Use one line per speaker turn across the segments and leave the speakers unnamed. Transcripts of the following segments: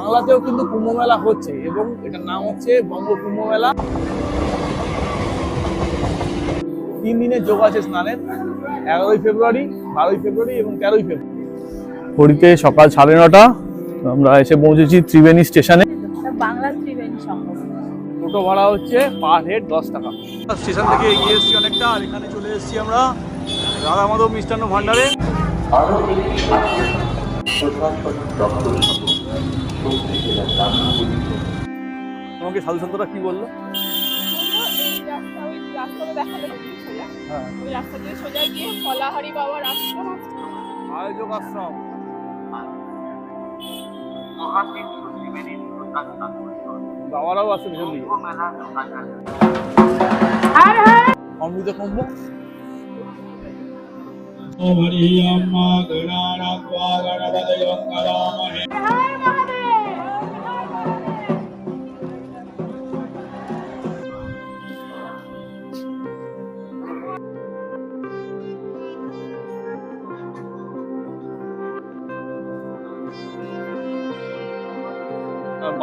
বাংলাতেও কিন্তু কুম্ভ মেলা হচ্ছে এবং এটার নাম হচ্ছে বঙ্গ কুম্ভ মেলা তিন দিনের যোগ আছে স্নানের এগারোই ফেব্রুয়ারি বারোই ফেব্রুয়ারি এবং তেরোই ফেব্রুয়ারি। ঘড়িতে সকাল সাড়ে নটা আমরা এসে পৌঁছেছি ত্রিবেণী স্টেশনে।
বাংলা ত্রিবেণী সংঘ।
টোটো ভাড়া হচ্ছে পার হেড দশ টাকা। স্টেশন থেকে এগিয়ে এসেছি অনেকটা আর এখানে চলে এসেছি আমরা রাধা মাধব মিষ্টান্ন ভান্ডারে তোমাকে সাধু সন্তরা কি বলল? আয়োজক আশ্রম বাবারাও আছে ভীষণ দিকে অমৃত কুম্ভ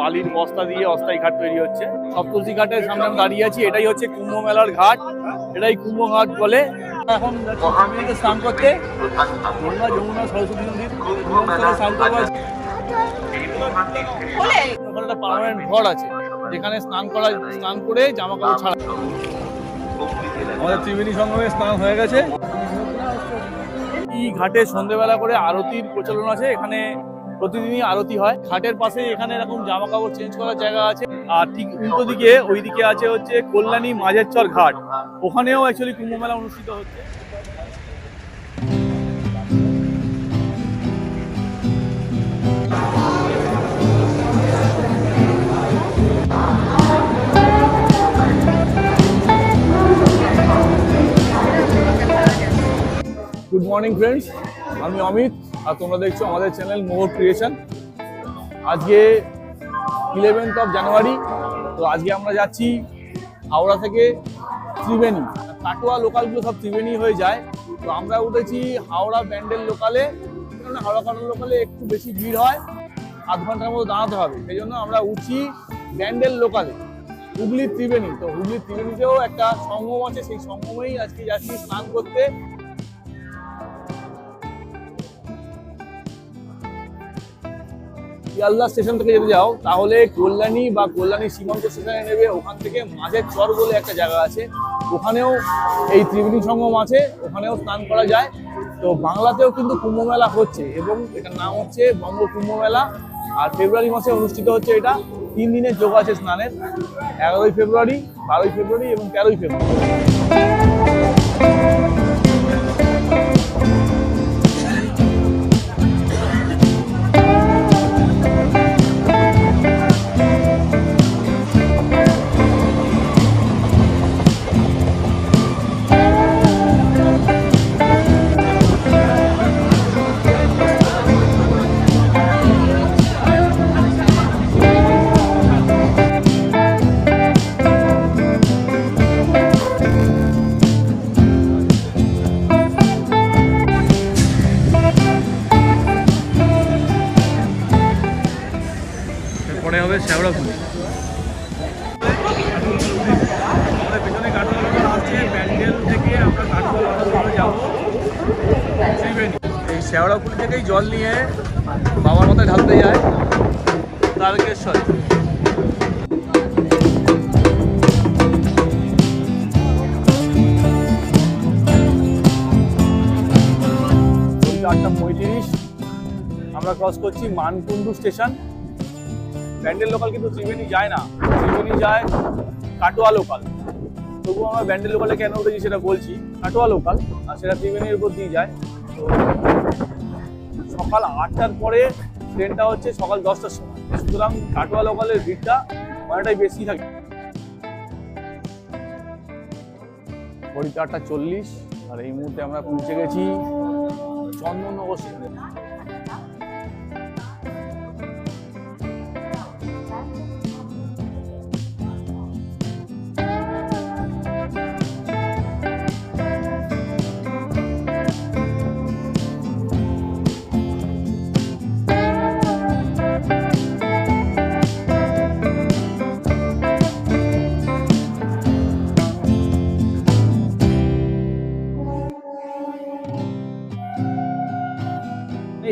বালির বস্তা দিয়ে অস্থায়ী ঘাট তৈরি হচ্ছে। সপ্তর্ষি ঘাটের সামনে আমি দাঁড়িয়ে আছি, এটাই হচ্ছে কুম্ভ মেলার ঘাট। এটাই কুম্ভ ঘাট বলে এখন স্নান করতে গঙ্গা, যমুনা, সরস্বতী নদীর একটা পার্মানেন্ট ঘর আছে, যেখানে স্নান করা, স্নান করে জামা কাপড় ছাড়া। আমাদের ত্রিবেণী সঙ্গমে স্নান হয়ে গেছে। এই ঘাটে সন্ধেবেলা করে আরতির প্রচলন আছে, এখানে প্রতিদিনই আরতি হয়। ঘাটের পাশে এখানে এরকম জামা কাপড় চেঞ্জ করার জায়গা আছে। আর ঠিক উল্টো দিকে ওই দিকে আছে হচ্ছে কল্যাণী মাঝের চর ঘাট। ওখানেও অ্যাকচুয়ালি কুম্ভ মেলা অনুষ্ঠিত হচ্ছে। গুড মর্নিং ফ্রেন্ডস আমি অমিত। আর তোমরা দেখছ আমাদের চ্যানেল মোহর ক্রিয়েশন। আজকে ইলেভেন্থ অফ জানুয়ারি তো আজকে আমরা যাচ্ছি হাওড়া থেকে ত্রিবেণী। কাটোয়া লোকালগুলো সব ত্রিবেণী হয়ে যায়। তো আমরা উঠেছি হাওড়া ব্যান্ডেল লোকালে কারণ হাওড়া কাটোয়া লোকালে একটু বেশি ভিড় হয়, আধ ঘণ্টার মতো দাঁড়াতে হবে। সেই জন্য আমরা উঠছি ব্যান্ডেল লোকালে হুগলি ত্রিবেণী। তো হুগলি ত্রিবেণীতেও একটা সঙ্গম আছে, সেই সঙ্গমেই আজকে যাচ্ছি স্নান করতে। শিয়ালদা স্টেশন থেকে যদি যাও, তাহলে কল্যাণী বা কল্যাণী সীমান্ত স্টেশনে নেবে। ওখান থেকে মাঝের চর বলে একটা জায়গা আছে। ওখানেও এই ত্রিবেণী সঙ্গম আছে, ওখানেও স্নান করা যায়। তো বাংলাতেও কিন্তু কুম্ভ মেলা হচ্ছে এবং এটার নাম হচ্ছে বঙ্গ কুম্ভ মেলা। আর ফেব্রুয়ারি মাসে অনুষ্ঠিত হচ্ছে এটা। তিন দিনের যোগ আছে স্নানের, এগারোই ফেব্রুয়ারি, বারোই ফেব্রুয়ারি এবং তেরোই ফেব্রুয়ারি। ফুল থেকেই জল নিয়ে বাবার মাথায় ঢালতে যায়। তারকেশ্বর আমরা ক্রস করছি মানকুণ্ডু স্টেশন ব্যান্ডেল লোকাল কিন্তু ত্রিবেণী যায় না। ত্রিবেণী যায় কাটোয়া লোকাল তবুও আমরা ব্যান্ডেল লোকালে কেন উঠেছি সেটা বলছি। কাটোয়া লোকাল আর সেটা ত্রিবেণীর উপর দিয়ে যায়। তো সকাল আটটার পরে ট্রেনটা হচ্ছে সকাল দশটার সময়। সুতরাং কাটোয়া লোকালের ভিড়টা অনেকটাই বেশি থাকে। ঘড়িতে আটটা চল্লিশ, আর এই মুহূর্তে আমরা পৌঁছে গেছি চন্দননগর স্টেশনে।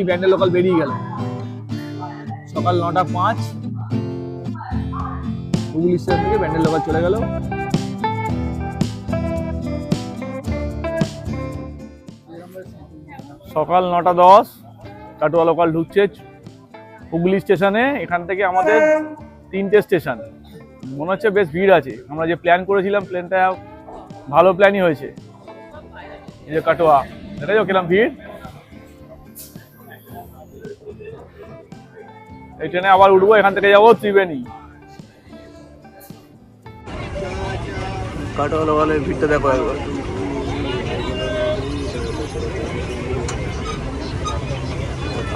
এই ব্যান্ডেল লোকাল বেরিয়ে গেল। সকাল নটা পাঁচ। হুগলি স্টেশন থেকে ব্যান্ডেল লোকাল চলে গেল। সকাল নটা দশ, কাটোয়া লোকাল ঢুকছে। হুগলি স্টেশনে, এখান থেকে আমাদের তিনটে স্টেশন। মনে হচ্ছে বেশ ভিড় আছে। আমরা যে প্ল্যান করেছিলাম প্ল্যানটা ভালো প্ল্যানই হয়েছে। এই যে কাটোয়া দেখেছ কিরম ভিড়। এই ট্রেনে আবার উঠবো এখান থেকে যাব ত্রিবেণী। কাটোয়া লোকালের ভিড়টা দেখো একবার।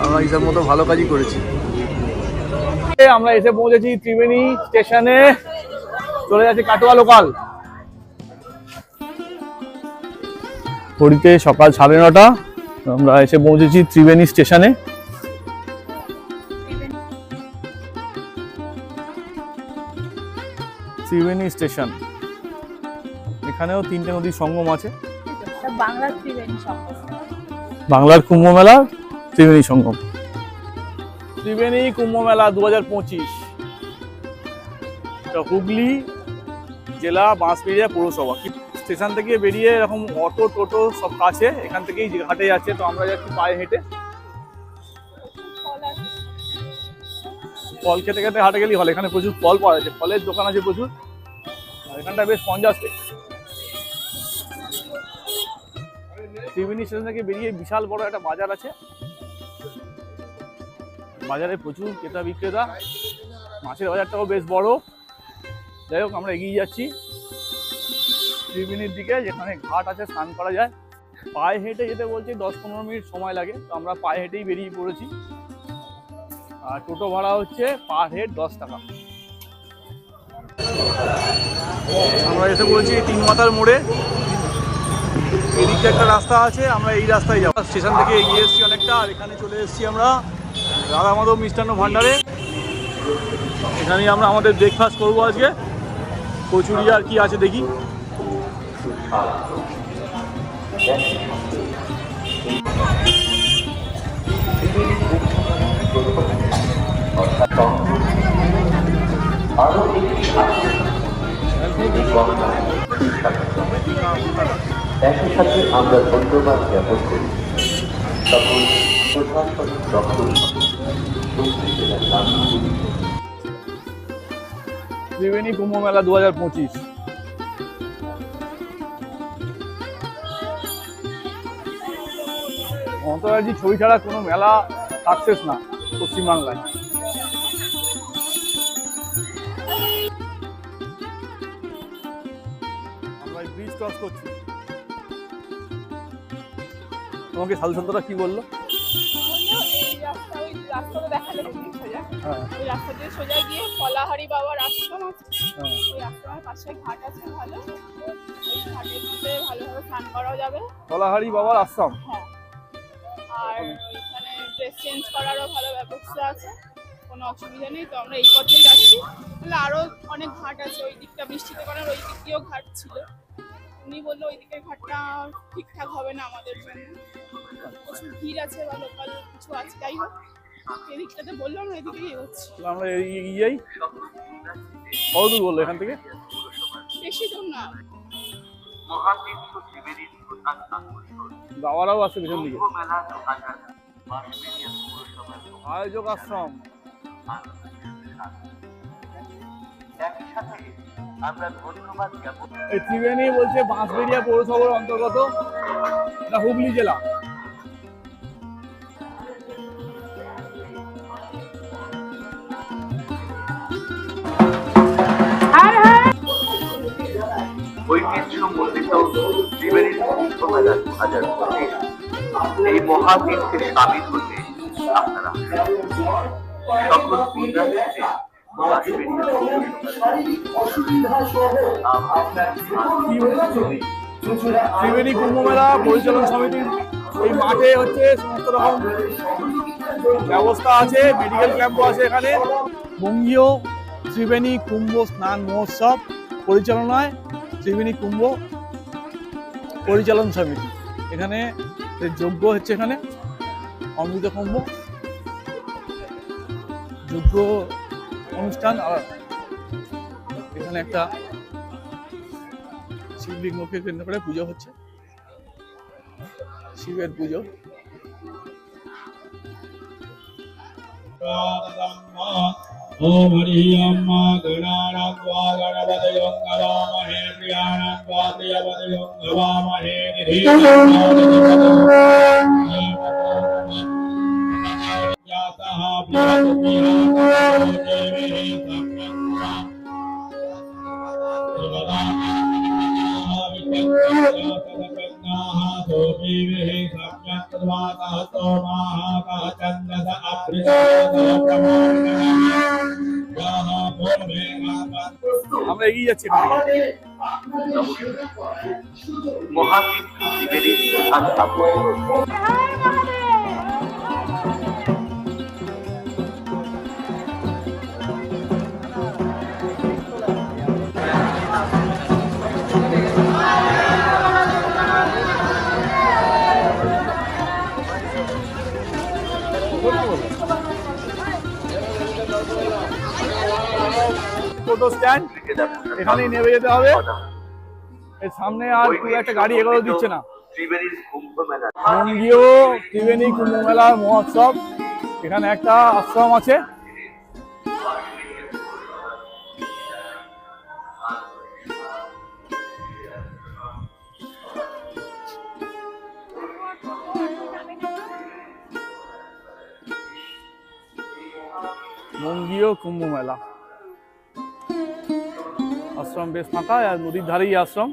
আমরা হিসাব মতো ভালো কাজই করেছি। আমরা এসে পৌঁছেছি ত্রিবেণী স্টেশনে। চলে যাচ্ছি কাটোয়া লোকাল ঘড়িতে সকাল সাড়ে নটা আমরা এসে পৌঁছেছি ত্রিবেণী স্টেশনে। ত্রিবেণী স্টেশন। এখানেও তিনটে নদীর সঙ্গম আছে।
বাংলার
কুম্ভ মেলা ত্রিবেণী সঙ্গম। ত্রিবেণী কুম্ভ মেলা দু হাজার পঁচিশ হুগলি জেলা বাঁশবেড়িয়া পৌরসভা। স্টেশন থেকে বেরিয়ে এরকম অটো টোটো সব কাছে এখান থেকেই হাটে যাচ্ছে তো আমরা যাচ্ছি পায়ে হেঁটে।
ফল
খেতে খেতে হাটে গেলেই হল এখানে প্রচুর ফল পাওয়া যাচ্ছে। ফলের দোকান আছে প্রচুর। এখানটা বেশ কনজাস্টে ত্রিবেণী স্টেশন থেকে বেরিয়ে বিশাল বড় একটা বাজার আছে। বাজারে প্রচুর ক্রেতা বিক্রেতা। মাছের বাজারটাও বেশ বড়। যাই হোক, আমরা এগিয়ে যাচ্ছি। ত্রিবেণীর দিকে, যেখানে ঘাট আছে, স্নান করা যায়। পায়ে হেঁটে যেতে বলছে দশ পনেরো মিনিট সময় লাগে। তো আমরা পায়ে হেঁটেই বেরিয়ে পড়েছি। আর টোটো ভাড়া হচ্ছে পার হেড দশ টাকা। আমরা এসে পড়েছি তিন মাথার মোড়ে। এদিকে একটা রাস্তা আছে, আমরা এই রাস্তায় যাব। স্টেশন থেকে এগিয়ে এসেছি অনেকটা, আর এখানে চলে এসেছি আমরা রাধা মাধব মিষ্টান্ন ভান্ডারে এখানেই আমরা আমাদের ব্রেকফাস্ট করব আজকে। কচুরি আর কি আছে দেখি।
একই সাথে আমরা ধন্যবাদ জ্ঞাপন করি নামগুলি
ত্রিবেণী কুম্ভ মেলা দু হাজার পঁচিশ। মমতা ছবি ছাড়া কোনো মেলা সাকসেস না পশ্চিমবাংলায়।
ওই ঘাটের মধ্যে ভালোভাবে স্নান করাও যাবে।
কলাহারি বাবার আশ্রম?
হ্যাঁ। আর ড্রেস চেঞ্জ করারও ভালো ব্যবস্থা আছে। কোনো অসুবিধা নেই তো আমরা এই পথেই যাচ্ছি। তাহলে আরও অনেক ঘাট আছে ওই দিকটা বৃষ্টিতে কারণ ওই দিক দিয়েও ঘাট ছিল। উনি বলল ওই দিকের ঘাটটা ঠিকঠাক হবে না আমাদের জন্য। প্রচুর ভিড় আছে বা লোকাল কিছু আছে যাই হোক। এদিকটাতে বলল আমরা এদিকেই এগোচ্ছি।
তাহলে আমরা এগিয়ে কত বলল এখান থেকে?
বেশি দূর না।
দাওয়ারাও আছে পেছন দিকে। আয়োজক আশ্রম।
একই সাথে
এই ত্রিবেণী বলছে বাঁশবেড়িয়া পৌরসভার অন্তর্গত হুগলি জেলা।
ঐতিহ্যমণ্ডিত ত্রিবেণীর কুম্ভ মেলা দু হাজার
ত্রিবেণী কুম্ভ মেলা পরিচালন সমিতির এই মাঠে হচ্ছে সমস্ত রকম ব্যবস্থা আছে মেডিকেল ক্যাম্পও আছে এখানে। বঙ্গীয় ত্রিবেণী কুম্ভ স্নান মহোৎসব পরিচালনায় ত্রিবেণী কুম্ভ পরিচালন সমিতি। এখানে যে যজ্ঞ হচ্ছে এখানে, অমৃত কুম্ভ। যোগ্য অনুষ্ঠান আর এখানে একটা শিবলিঙ্গকে কেন্দ্র করে পুজো হচ্ছে শিবের পুজো
ओम ह्रीयम्मा गणानात्वा गणपतयो गवामहे प्रियाणात्वा प्रियपतयो गवामहे निधीयातः प्रियपतिः
আমরা এগিয়ে যাচ্ছি মহাবীর থেকে।
মহাতীর্থ
টোটো স্ট্যান্ড এখানেই নেমে যেতে হবে। এর সামনে আর খুব একটা গাড়ি এগোতে দিচ্ছে না। বঙ্গীয় ত্রিবেণী কুম্ভ মেলার মহোৎসব। এখানে একটা আশ্রম আছে। বঙ্গীয় কুম্ভ মেলা। আশ্রম বেশ ফাঁকা, আর নদীর ধারেই আশ্রম।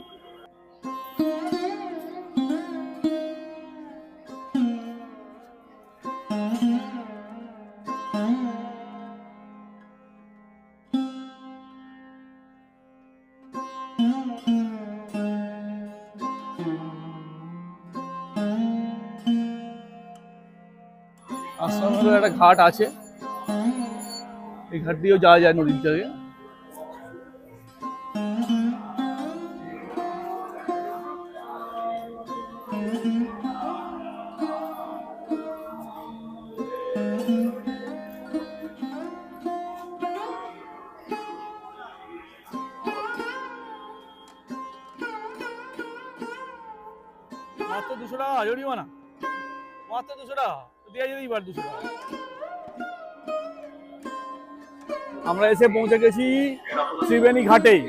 আশ্রমের একটা ঘাট আছে। এই ঘাট দিয়েও যাওয়া যায় নদীর থেকে দুশো টাকা, জরিমানা। মাত্র দুশো টাকা দেওয়া যেতেই পারে দুশো টাকা। আমরা এসে পৌঁছে গেছি ত্রিবেণী ঘাটেই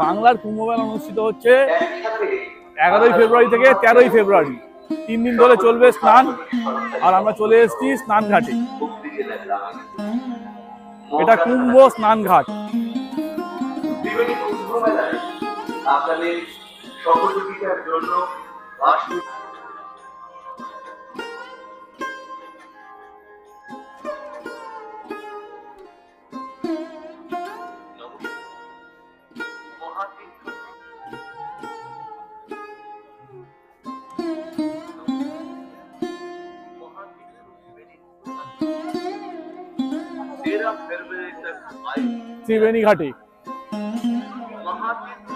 বাংলার কুম্ভমেলা অনুষ্ঠিত হচ্ছে এগারোই ফেব্রুয়ারি থেকে তেরোই ফেব্রুয়ারি। তিন দিন ধরে চলবে স্নান, আর আমরা চলে এসেছি স্নান ঘাটে। এটা কুম্ভ স্নান ঘাট।
সহযোগিতার জন্য
ত্রিবেণী ঘাটে।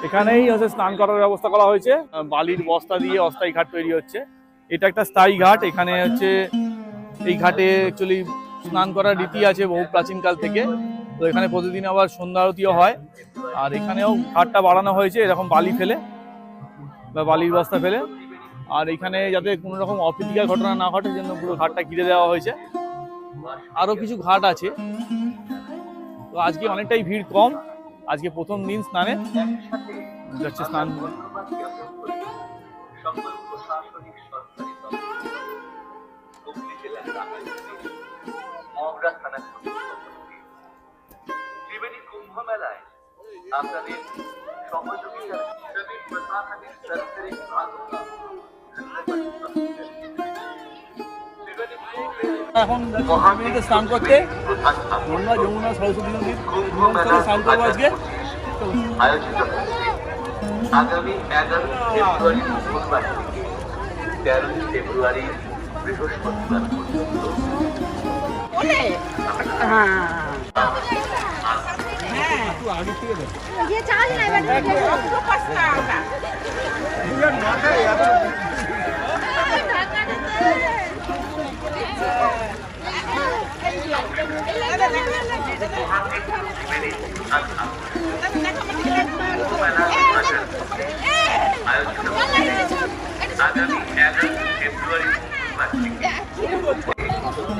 এখানেই হচ্ছে স্নান করার ব্যবস্থা করা হয়েছে। বালির বস্তা দিয়ে অস্থায়ী ঘাট তৈরি হচ্ছে। এটা একটা স্থায়ী ঘাট, এখানে হচ্ছে এই ঘাটে অ্যাকচুয়ালি স্নান করার রীতি আছে বহু প্রাচীনকাল থেকে। তো এখানে প্রতিদিন আবার সন্ধ্যা আরতিও হয়। আর এখানেও ঘাটটা বাড়ানো হয়েছে, এরকম বালি ফেলে বা বালির বস্তা ফেলে। আর এখানে যাতে কোনো রকম অপ্রীতিকর ঘটনা না ঘটে সেজন্য পুরো ঘাটটা ঘিরে দেওয়া হয়েছে। আরও কিছু ঘাট আছে। তো আজকে অনেকটাই ভিড় কম। আজকে প্রথম দিন স্নানে যাচ্ছে স্নান এখন মহাবীরতে স্নান করতে। গঙ্গা যমুনা সরস্বতী নদীর স্নান করব আজকে।
আগামী এগারোই ফেব্রুয়ারি থেকে তেরোই ফেব্রুয়ারি বৃহস্পতিবার পর্যন্ত।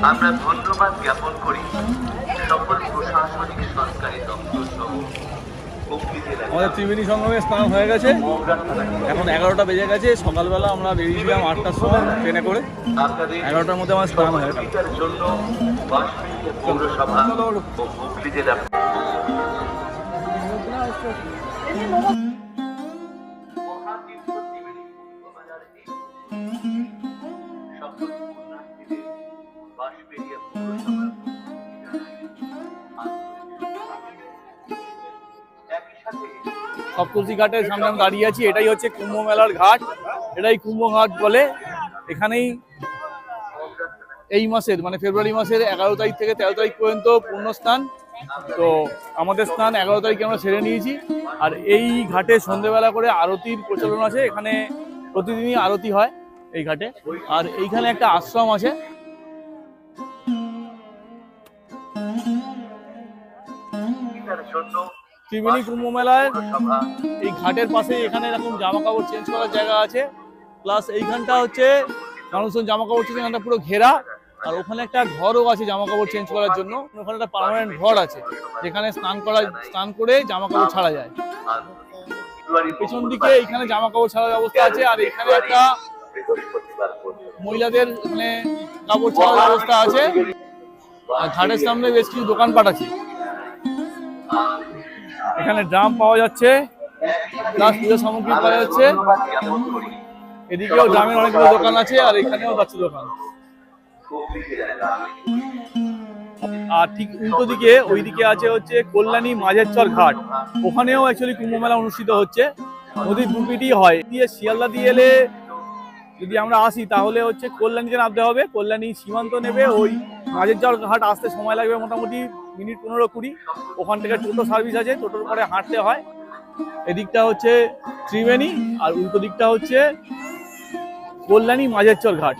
আমরা ধন্যবাদ জ্ঞাপন করি সকল প্রশাসনিক সরকারি দপ্তর সহ
আমাদের ত্রিবেণী সঙ্গমে স্নান হয়ে গেছে। এখন এগারোটা বেজে গেছে। সকালবেলা আমরা বেরিয়েছিলাম আটটার সময় ট্রেনে করে। এগারোটার মধ্যে আমার স্নান হয়ে
সহযোগিতার জন্য
সপ্তর্ষি ঘাটের সামনে আমি দাঁড়িয়ে আছি, এটাই হচ্ছে কুম্ভ মেলার ঘাট, এটাই কুম্ভ ঘাট বলে এখানেই এই মাসের মানে ফেব্রুয়ারি মাসের এগারো তারিখ থেকে তেরো তারিখ পর্যন্ত পুণ্যস্নান তো আমাদের স্নান এগারো তারিখে আমরা সেরে নিয়েছি। আর এই ঘাটে সন্ধেবেলা করে আরতির প্রচলন আছে, এখানে প্রতিদিনই আরতি হয় এই ঘাটে। আর এইখানে একটা আশ্রম আছে।
জন্য
ত্রিবেণী কুম্ভ মেলায় এই ঘাটের পাশে এখানে এরকম জামা কাপড় চেঞ্জ করার জায়গা আছে। প্লাস এইখানটা হচ্ছে মানুষজন জামা কাপড় চেঞ্জ এখানটা পুরো ঘেরা। আর ওখানে একটা ঘরও আছে জামা কাপড় চেঞ্জ করার জন্য। ওখানে একটা পার্মানেন্ট ঘর আছে, যেখানে স্নান করা, স্নান করে জামা কাপড় ছাড়া যায়। পেছন দিকে এখানে জামা কাপড় ছাড়ার ব্যবস্থা আছে, আর এখানে একটা মহিলাদের মানে কাপড় ছাড়ার ব্যবস্থা আছে। আর ঘাটের সামনে বেশ কিছু দোকানপাট আছে। এখানে ড্রাম পাওয়া যাচ্ছে। প্লাস পুজোর সামগ্রী পাওয়া যাচ্ছে। এদিকেও গ্রামের অনেকগুলো দোকান আছে আর এখানেও যাচ্ছে দোকান। আর ঠিক উল্টো দিকে, ওইদিকে আছে হচ্ছে কল্যাণী মাঝের চর ঘাট। ওখানেও অ্যাকচুয়ালি কুম্ভ মেলা অনুষ্ঠিত হচ্ছে। নদীর দুপিটি হয়। দিয়ে শিয়ালদা দিয়ে এলে যদি আমরা আসি, তাহলে হচ্ছে কল্যাণীতে নামতে হবে। কল্যাণী সীমান্ত নেবে। ওই মাঝের চর ঘাট আসতে সময় লাগবে মোটামুটি মিনিট পনেরো কুড়ি, ওখান থেকে টোটো সার্ভিস আছে, টোটোর পরে হাঁটতে হয়। এদিকটা হচ্ছে ত্রিবেণী আর উল্টো দিকটা হচ্ছে কল্যাণী মাঝের চর ঘাট।